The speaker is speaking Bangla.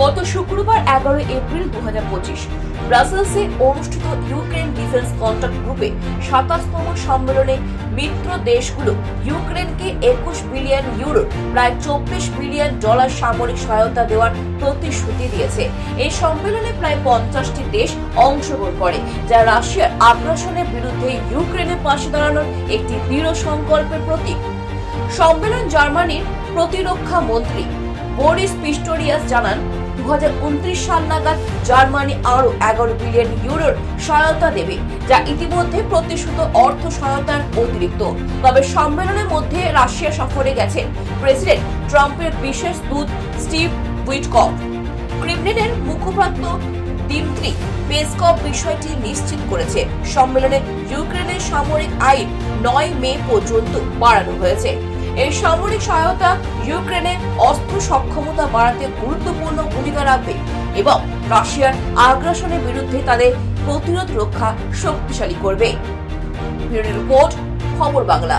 গত শুক্রবার এগারোই এপ্রিল দু হাজার পঁচিশ, ব্রাসেলসে অনুষ্ঠিত ইউক্রেন ডিফেন্স কন্ট্যাক্ট গ্রুপে সাতাশতম সম্মেলনে মিত্র দেশগুলো ইউক্রেনকে একুশ বিলিয়ন ইউরো, প্রায় চব্বিশ বিলিয়ন ডলার সামরিক সহায়তা দেওয়ার প্রতিশ্রুতি দিয়েছে। এই সম্মেলনে প্রায় পঞ্চাশটি দেশ অংশগ্রহণ করে, যা রাশিয়ার আগ্রাসনের বিরুদ্ধে ইউক্রেনের পাশে দাঁড়ানোর একটি দৃঢ় সংকল্পের প্রতীক। সম্মেলন জার্মানির প্রতিরক্ষা মন্ত্রী বরিস পিস্টোরিয়াস জানান দুহাজার উনত্রিশ সাল নাগাদ জার্মানি আরও এগারো বিলিয়ন ইউরোর সহায়তা দেবে, যা ইতিমধ্যে প্রতিশ্রুত অর্থ সহায়তার অতিরিক্ত। তবে সম্মেলনের মধ্যে রাশিয়া সফরে গেছেন প্রেসিডেন্ট ট্রাম্পের বিশেষ দূত স্টিভ উইটকফ। ক্রেমলিনের মুখপাত্র দিমত্রি পেসকপ বিষয়টি নিশ্চিত করেছে। সম্মেলনে ইউক্রেনের সামরিক আইন নয় মে পর্যন্ত বাড়ানো হয়েছে। এই সামরিক সহায়তা ইউক্রেনের অস্ত্র সক্ষমতা বাড়াতে গুরুত্বপূর্ণ ভূমিকা রাখবে এবং রাশিয়ার আগ্রাসনের বিরুদ্ধে তাদের প্রতিরোধ রক্ষা শক্তিশালী করবে। রিপোর্ট, খবর বাংলা।